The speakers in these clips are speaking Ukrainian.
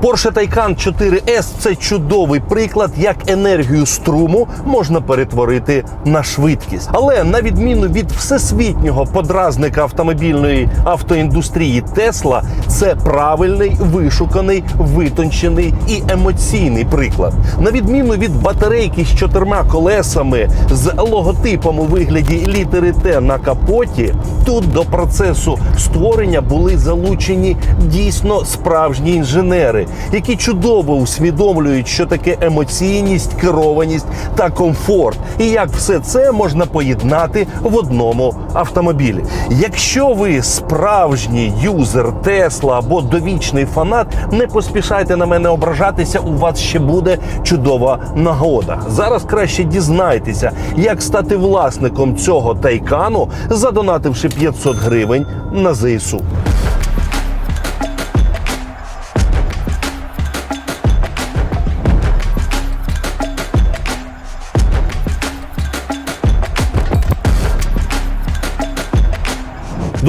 Porsche Taycan 4S – це чудовий приклад, як енергію струму можна перетворити на швидкість. Але на відміну від всесвітнього подразника автомобільної автоіндустрії Tesla, це правильний, вишуканий, витончений і емоційний приклад. На відміну від батарейки з чотирма колесами з логотипом у вигляді літери Т на капоті, тут до процесу створення були залучені дійсно справжні інженери, які чудово усвідомлюють, що таке емоційність, керованість та комфорт, і як все це можна поєднати в одному автомобілі. Якщо ви справжній юзер Тесла або довічний фанат, не поспішайте на мене ображатися. У вас ще буде чудова нагода. Зараз краще дізнайтеся, як стати власником цього тайкану, задонативши 500 гривень на ЗСУ.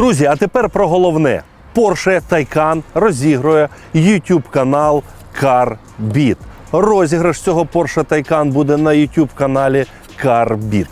Друзі, а тепер про головне. Porsche Taycan розігрує YouTube канал CarBeat. Розіграш цього Porsche Taycan буде на YouTube каналі CarBeat.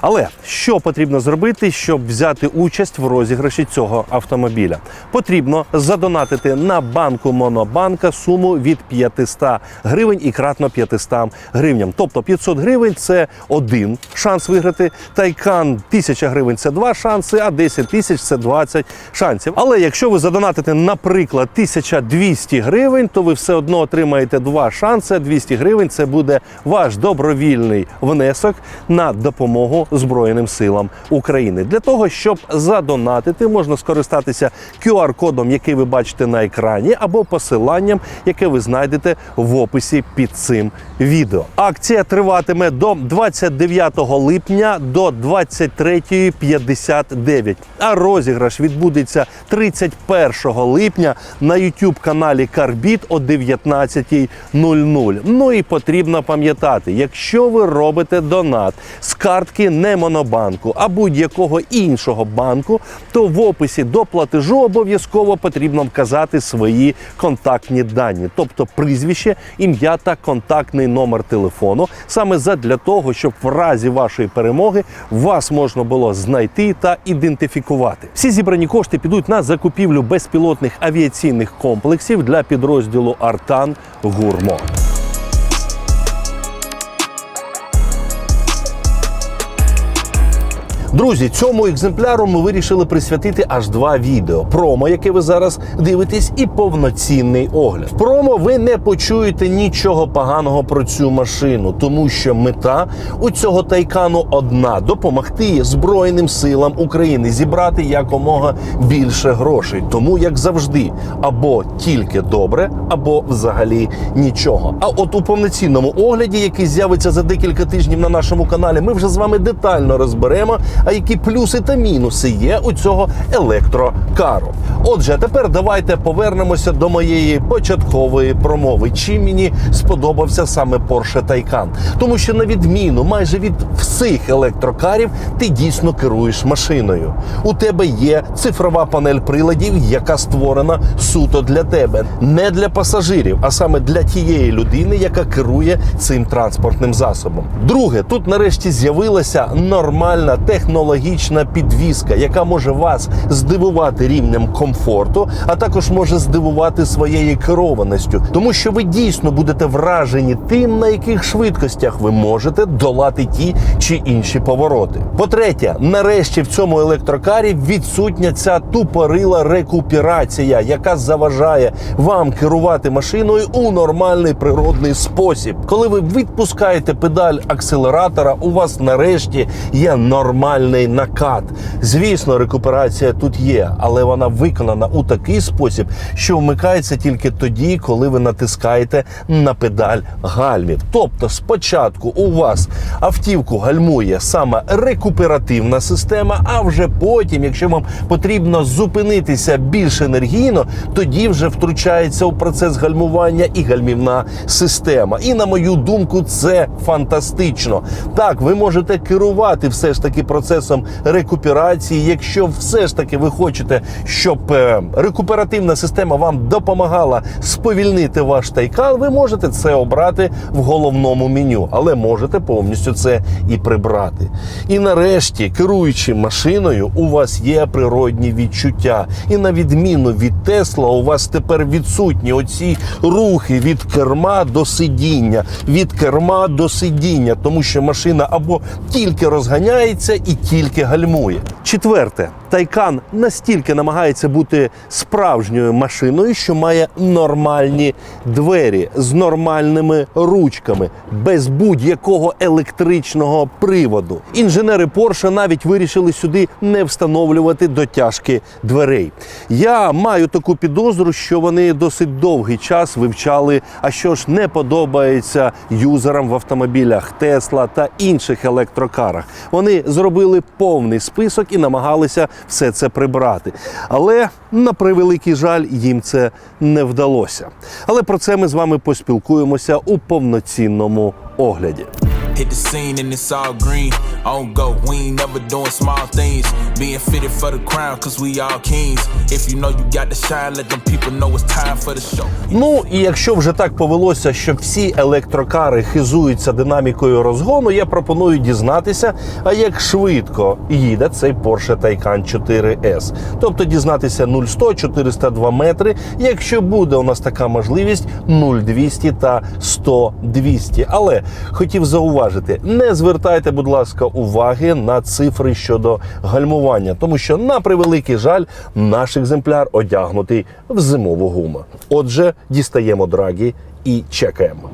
Але що потрібно зробити, щоб взяти участь в розіграші цього автомобіля? Потрібно задонатити на банку Монобанка суму від 500 гривень і кратно 500 гривням. Тобто 500 гривень це один шанс виграти. Тайкан 1000 гривень це два шанси, а 10 тисяч це 20 шансів. Але якщо ви задонатите, наприклад, 1200 гривень, то ви все одно отримаєте два шанси. 200 гривень це буде ваш добровільний внесок на допомогу Збройним силам України. Для того, щоб задонатити, можна скористатися QR-кодом, який ви бачите на екрані, або посиланням, яке ви знайдете в описі під цим відео. Акція триватиме до 29 липня до 23.59. А розіграш відбудеться 31 липня на YouTube каналі Карбіт о 19.00. Ну і потрібно пам'ятати, якщо ви робите донат з картки не Монобанку, а будь-якого іншого банку, то в описі до платежу обов'язково потрібно вказати свої контактні дані, тобто прізвище, ім'я та контактний номер телефону, саме задля того, щоб в разі вашої перемоги вас можна було знайти та ідентифікувати. Всі зібрані кошти підуть на закупівлю безпілотних авіаційних комплексів для підрозділу Артан Гурмо. Друзі, цьому екземпляру ми вирішили присвятити аж два відео: промо, яке ви зараз дивитесь, і повноцінний огляд. В промо ви не почуєте нічого поганого про цю машину, тому що мета у цього тайкану одна: допомогти Збройним силам України зібрати якомога більше грошей. Тому, як завжди, або тільки добре, або взагалі нічого. А от у повноцінному огляді, який з'явиться за декілька тижнів на нашому каналі, ми вже з вами детально розберемо а які плюси та мінуси є у цього електрокару. Отже, тепер давайте повернемося до моєї початкової промови. Чим мені сподобався саме Porsche Taycan. Тому що на відміну майже від всіх електрокарів ти дійсно керуєш машиною. У тебе є цифрова панель приладів, яка створена суто для тебе, не для пасажирів, а саме для тієї людини, яка керує цим транспортним засобом. Друге, тут нарешті з'явилася нормальна технологічна підвізка, яка може вас здивувати рівнем комфорту, а також може здивувати своєю керованістю, тому що ви дійсно будете вражені тим, на яких швидкостях ви можете долати ті чи інші повороти. По-третє, нарешті в цьому електрокарі відсутня ця тупорила рекуперація, яка заважає вам керувати машиною у нормальний природний спосіб. Коли ви відпускаєте педаль акселератора, у вас нарешті є нормальний накат. Звісно, рекуперація тут є, але вона виконана у такий спосіб, що вмикається тільки тоді, коли ви натискаєте на педаль гальмів. Тобто, спочатку у вас автівку гальмує саме рекуперативна система, а вже потім, якщо вам потрібно зупинитися більш енергійно, тоді вже втручається у процес гальмування і гальмівна система. І на мою думку, це фантастично. Так, ви можете керувати все ж таки процесом процесом рекуперації. Якщо все ж таки ви хочете, щоб е, рекуперативна система вам допомагала сповільнити ваш тайкан, ви можете це обрати в головному меню, але можете повністю це і прибрати. І нарешті, керуючи машиною, у вас є природні відчуття. І на відміну від Тесла, у вас тепер відсутні оці рухи від керма до сидіння, від керма до сидіння, тому що машина або тільки розганяється і тільки гальмує. Четверте, Тайкан настільки намагається бути справжньою машиною, що має нормальні двері з нормальними ручками, без будь-якого електричного приводу. Інженери Porsche навіть вирішили сюди не встановлювати дотяжки дверей. Я маю таку підозру, що вони досить довгий час вивчали, а що ж не подобається юзерам в автомобілях Тесла та інших електрокарах. Вони зробили повний список і намагалися все це прибрати. Але на превеликий жаль, їм це не вдалося. Але про це ми з вами поспілкуємося у повноцінному огляді. Hit the scene and it's all green. On go, we ain't never doing small things. Being fitted for the crown, cause we all kings. If you know you got to shine, let them people know it's time for the show. Ну і якщо вже так повелося, що всі електрокари хизуються динамікою розгону, я пропоную дізнатися, а як швидко їде цей Porsche Taycan 4S. Тобто дізнатися 0-100, 402 метри, якщо буде у нас така можливість 0-200 та 100-200. Але хотів зауважити, не звертайте, будь ласка, уваги на цифри щодо гальмування, тому що на превеликий жаль, наш екземпляр одягнутий в зимову гуму. Отже, дістаємо драгі і чекаємо.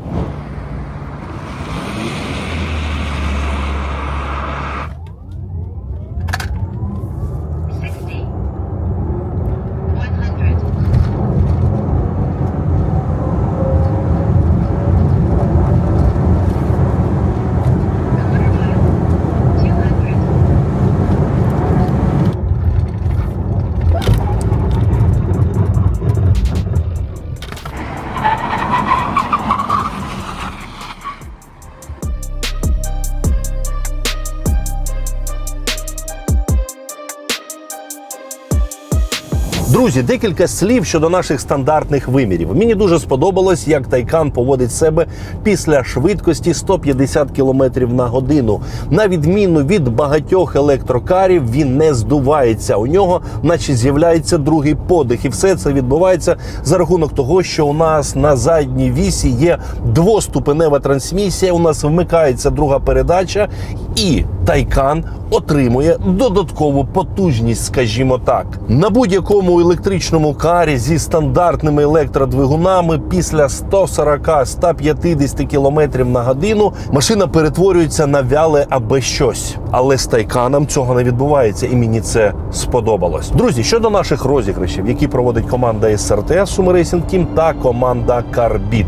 Друзі, декілька слів щодо наших стандартних вимірів. Мені дуже сподобалось, як Тайкан поводить себе після швидкості 150 км на годину. На відміну від багатьох електрокарів, він не здувається. У нього, наче з'являється другий подих, і все це відбувається за рахунок того, що у нас на задній вісі є двоступенева трансмісія. У нас вмикається друга передача, і Тайкан отримує додаткову потужність, скажімо так. На будь-якому електричному карі зі стандартними електродвигунами після 140-150 км на годину машина перетворюється на вяле або щось. Але з Тайканом цього не відбувається, і мені це сподобалось. Друзі, щодо наших розіграшів, які проводить команда СРТ Sumo Racing Team та команда Карбіт.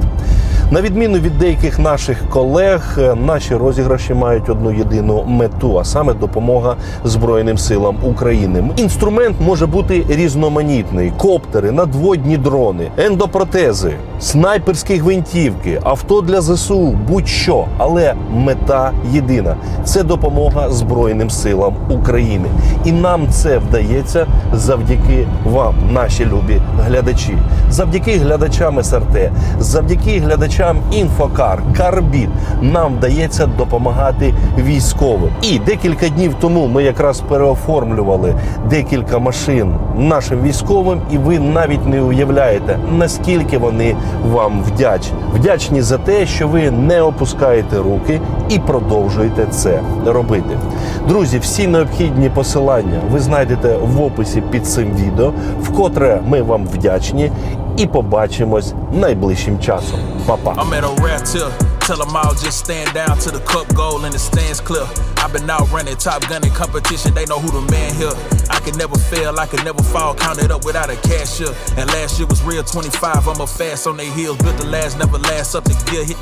На відміну від деяких наших колег, е, наші розіграші мають одну єдину мету, а саме допомога Збройним силам України. Інструмент може бути різноманітний: коптери, надводні дрони, ендопротези, снайперські гвинтівки, авто для ЗСУ, будь-що. Але мета єдина це допомога Збройним силам України. І нам це вдається завдяки вам, наші любі глядачі, завдяки глядачам СРТ, завдяки глядачам Інфокар, Карбіт. Нам вдається допомагати військовим. І декілька днів тому ми якраз переоформлювали декілька машин нашим військовим, і ви навіть не уявляєте, наскільки вони вам вдячні. Вдячні за те, що ви не опускаєте руки і продовжуєте це робити. Друзі, всі необхідні посилання ви знайдете в описі під цим відео, вкотре ми вам вдячні і побачимось найближчим часом. Па-па! I'm at a rare tip. Tell them all just stand down to the cup goal and the stands clear. I've been out running top gun in competition. They know who the man here. I can never fail, I can never fall. Counted up without a cashier. And last year was real 25. I'm a fast on their heels. Built the last, never last up the gear. Hit